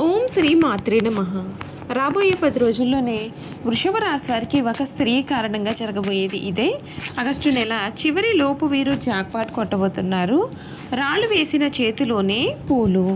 ఓం శ్రీ మాత్రే నమ. రాబోయే పది రోజుల్లోనే వృషభ రాశి వారికి ఒక స్త్రీ కారణంగా జరగబోయేది ఇదే. ఆగస్టు నెల చివరి లోపు వీరు జాక్పాట్ కొట్టబోతున్నారు. రాళ్ళు వేసిన చేతిలోనే పూలు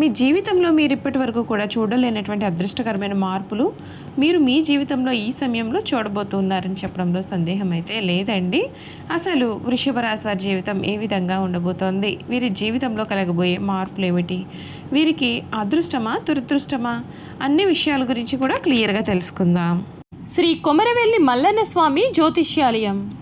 మీ జీవితంలో మీరు ఇప్పటి వరకు కూడా చూడలేనటువంటి అదృష్టకరమైన మార్పులు మీరు మీ జీవితంలో ఈ సమయంలో చూడబోతున్నారని చెప్పడంలో సందేహం అయితే లేదండి. అసలు వృషభ రాశి వారి జీవితం ఏ విధంగా ఉండబోతోంది? వీరి జీవితంలో కలగబోయే మార్పులు ఏమిటి? వీరికి అదృష్టమా దురదృష్టమా? అన్ని విషయాల గురించి కూడా క్లియర్గా తెలుసుకుందాం. శ్రీ కొమరవెల్లి మల్లన్న స్వామి జ్యోతిష్యాలయం.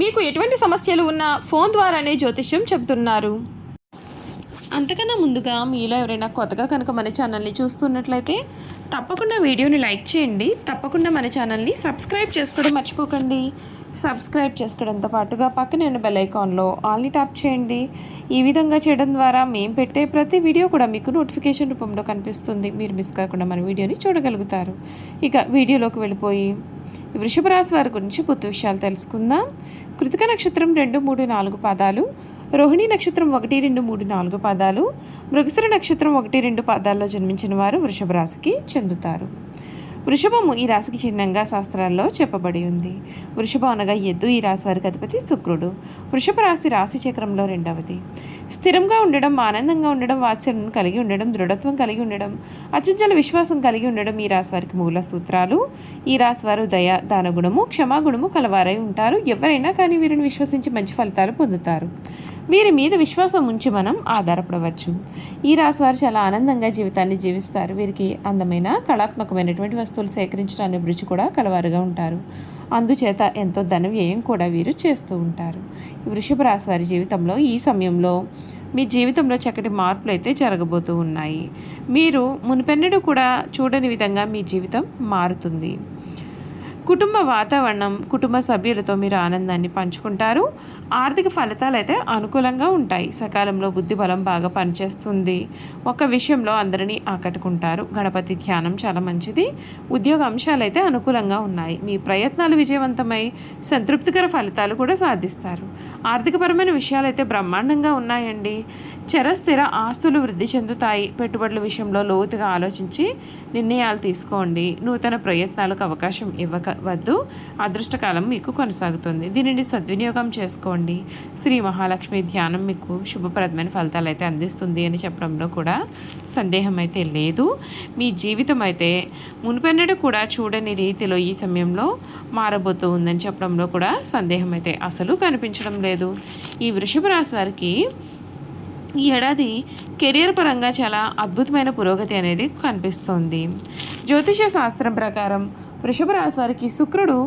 మీకు ఎటువంటి సమస్యలు ఉన్నా ఫోన్ ద్వారానే జ్యోతిష్యం చెబుతున్నారు. అంతకన్నా ముందుగా మీలో ఎవరైనా కొత్తగా కనుక మన ఛానల్ని చూస్తున్నట్లయితే తప్పకుండా వీడియోని లైక్ చేయండి. తప్పకుండా మన ఛానల్ని సబ్స్క్రైబ్ చేసుకోవడం మర్చిపోకండి. సబ్స్క్రైబ్ చేసుకోవడంతో పాటుగా పక్కనే ఉన్న బెల్ ఐకాన్లో ఆల్ని ట్యాప్ చేయండి. ఈ విధంగా చేయడం ద్వారా మేము పెట్టే ప్రతి వీడియో కూడా మీకు నోటిఫికేషన్ రూపంలో కనిపిస్తుంది. మీరు మిస్ కాకుండా మన వీడియోని చూడగలుగుతారు. ఇక వీడియోలోకి వెళ్ళిపోయి వృషభ రాశి వారి గురించి పూర్తి విషయాలు తెలుసుకుందాం. కృతిక నక్షత్రం రెండు మూడు నాలుగు పాదాలు. రోహిణి నక్షత్రం ఒకటి రెండు మూడు నాలుగు పాదాలు. మృగశిర నక్షత్రం ఒకటి రెండు పాదాల్లో జన్మించిన వారు వృషభ రాశికి చెందుతారు. వృషభము ఈ రాశికి చిహ్నంగా శాస్త్రాల్లో చెప్పబడి ఉంది. వృషభం అనగా ఎద్దు ఈ రాశి వారికి అధిపతి శుక్రుడు. వృషభ రాశి రాశి చక్రంలో రెండవది. స్థిరంగా ఉండడం ఆనందంగా ఉండడం వాత్సల్యం కలిగి ఉండడం దృఢత్వం కలిగి ఉండడం అచంచల విశ్వాసం కలిగి ఉండడం ఈ రాశి వారికి మూల సూత్రాలు. ఈ రాశి వారు దయ దానగుణము క్షమాగుణము కలవారై ఉంటారు. ఎవరైనా కానీ వీరిని విశ్వసించి మంచి ఫలితాలు పొందుతారు. వీరి మీద విశ్వాసం ఉంచి మనం ఆధారపడవచ్చు. ఈ రాశి చాలా ఆనందంగా జీవితాన్ని జీవిస్తారు. వీరికి అందమైన కళాత్మకమైనటువంటి వస్తువులు సేకరించడానికి అభిరుచి కూడా కలవారుగా ఉంటారు. అందుచేత ఎంతో ధన వ్యయం కూడా వీరు చేస్తూ ఉంటారు. వృషభ రాశి వారి జీవితంలో ఈ సమయంలో మీ జీవితంలో చక్కటి మార్పులు అయితే జరగబోతూ ఉన్నాయి. మీరు మునిపెన్నడూ కూడా చూడని విధంగా మీ జీవితం మారుతుంది. కుటుంబ వాతావరణం కుటుంబ సభ్యులతో మీరు ఆనందాన్ని పంచుకుంటారు. ఆర్థిక ఫలితాలు అయితే అనుకూలంగా ఉంటాయి. సకాలంలో బుద్ధి బలం బాగా పనిచేస్తుంది. ఒక విషయంలో అందరినీ ఆకట్టుకుంటారు. గణపతి ధ్యానం చాలా మంచిది. ఉద్యోగ అంశాలు అయితే అనుకూలంగా ఉన్నాయి. మీ ప్రయత్నాలు విజయవంతమై సంతృప్తికర ఫలితాలు కూడా సాధిస్తారు. ఆర్థికపరమైన విషయాలు అయితే బ్రహ్మాండంగా ఉన్నాయండి. చరస్థిర ఆస్తులు వృద్ధి చెందుతాయి. పెట్టుబడుల విషయంలో లోతుగా ఆలోచించి నిర్ణయాలు తీసుకోండి. నూతన ప్రయత్నాలకు అవకాశం ఇవ్వక వద్దు అదృష్టకాలం మీకు కొనసాగుతుంది. దీనిని సద్వినియోగం చేసుకోండి. శ్రీ మహాలక్ష్మి ధ్యానం మీకు శుభప్రదమైన ఫలితాలు అయితే అందిస్తుంది అని చెప్పడంలో కూడా సందేహం అయితే లేదు. మీ జీవితం అయితే మునుపెన్నడూ కూడా చూడని రీతిలో ఈ సమయంలో మారబోతూ ఉందని చెప్పడంలో కూడా సందేహం అయితే అసలు కనిపించడం లేదు. ఈ వృషభ రాశి వారికి ఈ ఏడాది కెరియర్ పరంగా చాలా అద్భుతమైన పురోగతి అనేది కనిపిస్తోంది. జ్యోతిష శాస్త్రం ప్రకారం వృషభ రాశి వారికి శుక్రుడు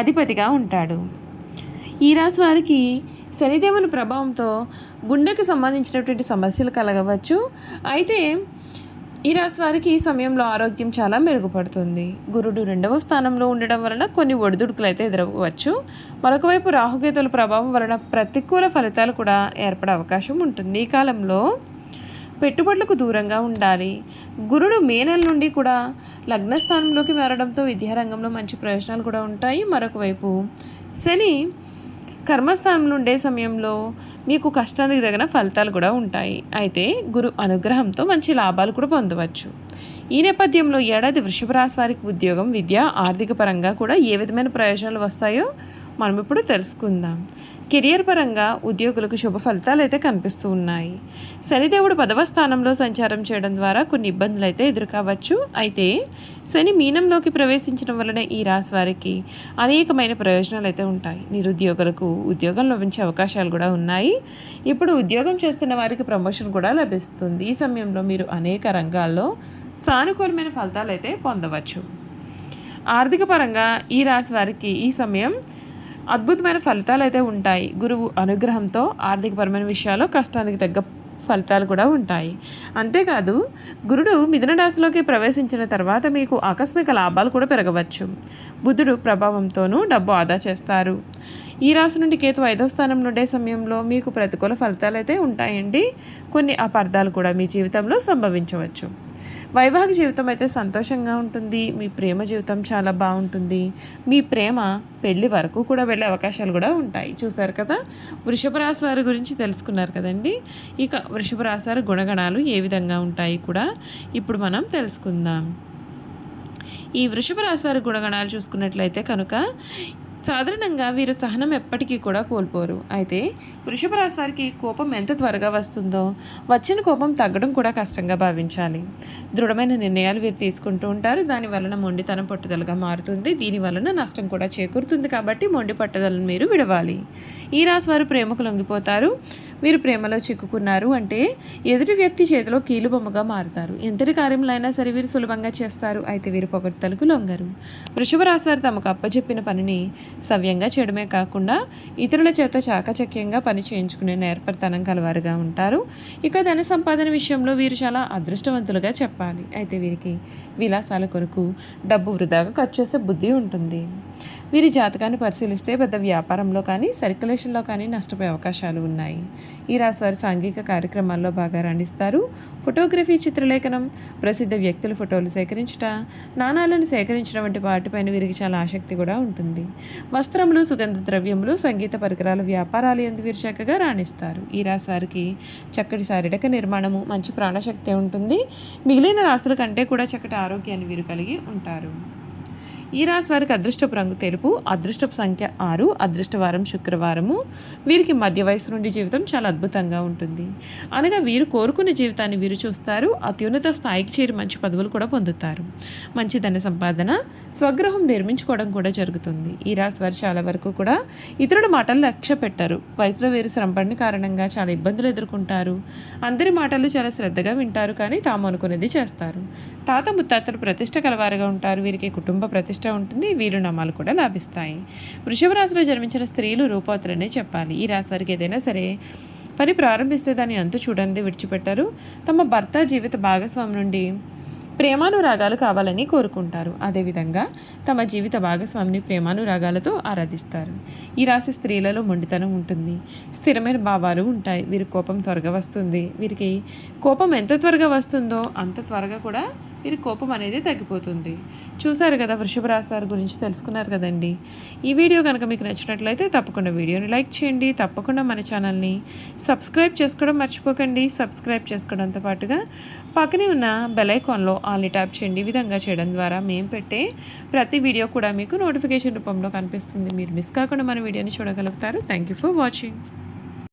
అధిపతిగా ఉంటాడు. ఈ రాశి వారికి శనిదేవుని ప్రభావంతో గుండెకు సంబంధించినటువంటి సమస్యలు కలగవచ్చు. అయితే ఈ రాశి వారికి ఈ సమయంలో ఆరోగ్యం చాలా మెరుగుపడుతుంది. గురుడు రెండవ స్థానంలో ఉండడం వలన కొన్ని ఒడిదుడుకులు అయితే ఎదురవ్వచ్చు మరొక వైపు రాహుకేతుల ప్రభావం వలన ప్రతికూల ఫలితాలు కూడా ఏర్పడే అవకాశం ఉంటుంది. ఈ కాలంలో పెట్టుబడులకు దూరంగా ఉండాలి. గురుడు మే నెల నుండి కూడా లగ్నస్థానంలోకి మారడంతో విద్యారంగంలో మంచి ప్రయోజనాలు కూడా ఉంటాయి. మరొక వైపు శని కర్మస్థానంలో ఉండే సమయంలో మీకు కష్టానికి తగిన ఫలితాలు కూడా ఉంటాయి. అయితే గురు అనుగ్రహంతో మంచి లాభాలు కూడా పొందవచ్చు. ఈ నేపథ్యంలో ఏడాది వృషభ రాశి వారికి ఉద్యోగం విద్య ఆర్థిక పరంగా కూడా ఏ విధమైన ప్రయోజనాలు వస్తాయో మనం ఇప్పుడు తెలుసుకుందాం. కెరియర్ పరంగా ఉద్యోగులకు శుభ ఫలితాలు అయితే కనిపిస్తూ ఉన్నాయి. శనిదేవుడు పదవ స్థానంలో సంచారం చేయడం ద్వారా కొన్ని ఇబ్బందులు అయితే ఎదుర్కోవచ్చు. అయితే శని మీనంలోకి ప్రవేశించడం వలన ఈ రాశి వారికి అనేకమైన ప్రయోజనాలు అయితే ఉంటాయి. నిరుద్యోగులకు ఉద్యోగం లభించే అవకాశాలు కూడా ఉన్నాయి. ఇప్పుడు ఉద్యోగం చేస్తున్న వారికి ప్రమోషన్ కూడా లభిస్తుంది. ఈ సమయంలో మీరు అనేక రంగాల్లో సానుకూలమైన ఫలితాలు అయితే పొందవచ్చు. ఆర్థిక పరంగా ఈ రాశి వారికి ఈ సమయం అద్భుతమైన ఫలితాలు అయితే ఉంటాయి. గురువు అనుగ్రహంతో ఆర్థికపరమైన విషయాల్లో కష్టానికి తగ్గ ఫలితాలు కూడా ఉంటాయి. అంతేకాదు గురుడు మిథున రాశిలోకి ప్రవేశించిన తర్వాత మీకు ఆకస్మిక లాభాలు కూడా పెరగవచ్చు. బుధుడు ప్రభావంతోనూ డబ్బు ఆదా చేస్తారు. ఈ రాశి నుండి కేతు ఐదవ స్థానం నుండే సమయంలో మీకు ప్రతికూల ఫలితాలు అయితే ఉంటాయండి. కొన్ని అపార్థాలు కూడా మీ జీవితంలో సంభవించవచ్చు. వైవాహిక జీవితం అయితే సంతోషంగా ఉంటుంది. మీ ప్రేమ జీవితం చాలా బాగుంటుంది. మీ ప్రేమ పెళ్ళి వరకు కూడా వెళ్ళే అవకాశాలు కూడా ఉంటాయి. చూసారు కదా? వృషభ రాశి వారి గురించి తెలుసుకున్నారు కదండి? ఇక వృషభ రాశి వారి గుణగణాలు ఏ విధంగా ఉంటాయి కూడా ఇప్పుడు మనం తెలుసుకుందాం. ఈ వృషభ రాశి వారి గుణగణాలు చూసుకున్నట్లయితే కనుక సాధారణంగా వీరు సహనం ఎప్పటికీ కూడా కోల్పోరు. అయితే వృషభ రాశి వారికి కోపం ఎంత త్వరగా వస్తుందో వచ్చిన కోపం తగ్గడం కూడా కష్టంగా భావించాలి. దృఢమైన నిర్ణయాలు వీరు తీసుకుంటూ ఉంటారు. దాని వలన మొండితనం పట్టుదలగా మారుతుంది. దీని వలన నష్టం కూడా చేకూరుతుంది కాబట్టి మొండి పట్టుదలను మీరు విడవాలి. ఈ రాశి వారు ప్రేమకు లొంగిపోతారు. వీరు ప్రేమలో చిక్కుకున్నారు అంటే ఎదుటి వ్యక్తి చేతిలో కీలుబొమ్మగా మారుతారు. ఎంతటి కార్యములు అయినా సరే వీరు సులభంగా చేస్తారు. అయితే వీరు పొగడ్తలకు లొంగరు. వృషభ రాశి వారు తమకు అప్పచెప్పిన పనిని సవ్యంగా చేయడమే కాకుండా ఇతరుల చేత చాకచక్యంగా పని చేయించుకునే నేర్పరితనం కలవారుగా ఉంటారు. ఇక ధన సంపాదన విషయంలో వీరు చాలా అదృష్టవంతులుగా చెప్పాలి. అయితే వీరికి విలాసాల కొరకు డబ్బు వృధాగా ఖర్చు చేసే బుద్ధి ఉంటుంది. వీరి జాతకాన్ని పరిశీలిస్తే పెద్ద వ్యాపారంలో కానీ సర్క్యులేషన్లో కానీ నష్టపోయే అవకాశాలు ఉన్నాయి. ఈ రాశి వారు సాంఘిక కార్యక్రమాల్లో బాగా రాణిస్తారు. ఫోటోగ్రఫీ చిత్రలేఖనం ప్రసిద్ధ వ్యక్తుల ఫోటోలు సేకరించుట నాణాలను సేకరించడం వంటి వాటిపైన వీరికి చాలా ఆసక్తి కూడా ఉంటుంది. వస్త్రములు సుగంధ ద్రవ్యములు సంగీత పరికరాల వ్యాపారాలు ఎందు వీరు చక్కగా రాణిస్తారు. ఈ రాశి వారికి చక్కటి శారీరక నిర్మాణము మంచి ప్రాణశక్తి ఉంటుంది. మిగిలిన రాశుల కంటే కూడా చక్కటి ఆరోగ్యాన్ని వీరు కలిగి ఉంటారు. ఈ రాశి వారికి అదృష్టపు రంగు తెలుపు అదృష్టపు సంఖ్య ఆరు అదృష్టవారం శుక్రవారము. వీరికి మధ్య వయసు నుండి జీవితం చాలా అద్భుతంగా ఉంటుంది. అనగా వీరు కోరుకున్న జీవితాన్ని వీరు చూస్తారు అత్యున్నత స్థాయికి చేరి మంచి పదవులు కూడా పొందుతారు. మంచి ధన సంపాదన స్వగృహం నిర్మించుకోవడం కూడా జరుగుతుంది. ఈ రాశి వారు చాలా వరకు కూడా ఇతరుల మాటలు లక్ష్య పెట్టారు. వయసులో వీరు శ్రమపడిన కారణంగా చాలా ఇబ్బందులు ఎదుర్కొంటారు. అందరి మాటలు చాలా శ్రద్ధగా వింటారు కానీ తాము అనుకునేది చేస్తారు. తాత ముత్తాతలు ప్రతిష్ట కలవారుగా ఉంటారు. వీరికి కుటుంబ ప్రతిష్ట ఉంటుంది వీరు కూడా లాభిస్తాయి. వృషభ రాశిలో జన్మించిన స్త్రీలు రూపవతులనే చెప్పాలి. ఈ రాశి వారికి ఏదైనా సరే పని ప్రారంభిస్తే దాన్ని అంతు చూడండి విడిచిపెట్టారు. తమ భర్త జీవిత భాగస్వామి నుండి ప్రేమానురాగాలు కావాలని కోరుకుంటారు. అదేవిధంగా తమ జీవిత భాగస్వామిని ప్రేమానురాగాలతో ఆరాధిస్తారు. ఈ రాశి స్త్రీలలో మొండితనం ఉంటుంది. స్థిరమైన భావాలు ఉంటాయి. వీరి కోపం త్వరగా వస్తుంది. వీరికి కోపం ఎంత త్వరగా వస్తుందో అంత త్వరగా కూడా వీరి కోపం అనేది తగ్గిపోతుంది. చూసారు కదా వృషభ రాశి వారి గురించి తెలుసుకున్నారు కదండి. ఈ వీడియో కనుక మీకు నచ్చినట్లయితే తప్పకుండా వీడియోని లైక్ చేయండి. తప్పకుండా మన ఛానల్ని సబ్స్క్రైబ్ చేసుకోవడం మర్చిపోకండి. సబ్స్క్రైబ్ చేసుకోవడంతో పాటుగా పక్కనే ఉన్న బెల్ ఐకాన్లో ఆల్ని ట్యాప్ చేయండి. ఈ విధంగా చేయడం ద్వారా మేము పెట్టే ప్రతి వీడియో కూడా మీకు నోటిఫికేషన్ రూపంలో కనిపిస్తుంది. మీరు మిస్ కాకుండా మన వీడియోని చూడగలుగుతారు. Thank you for watching.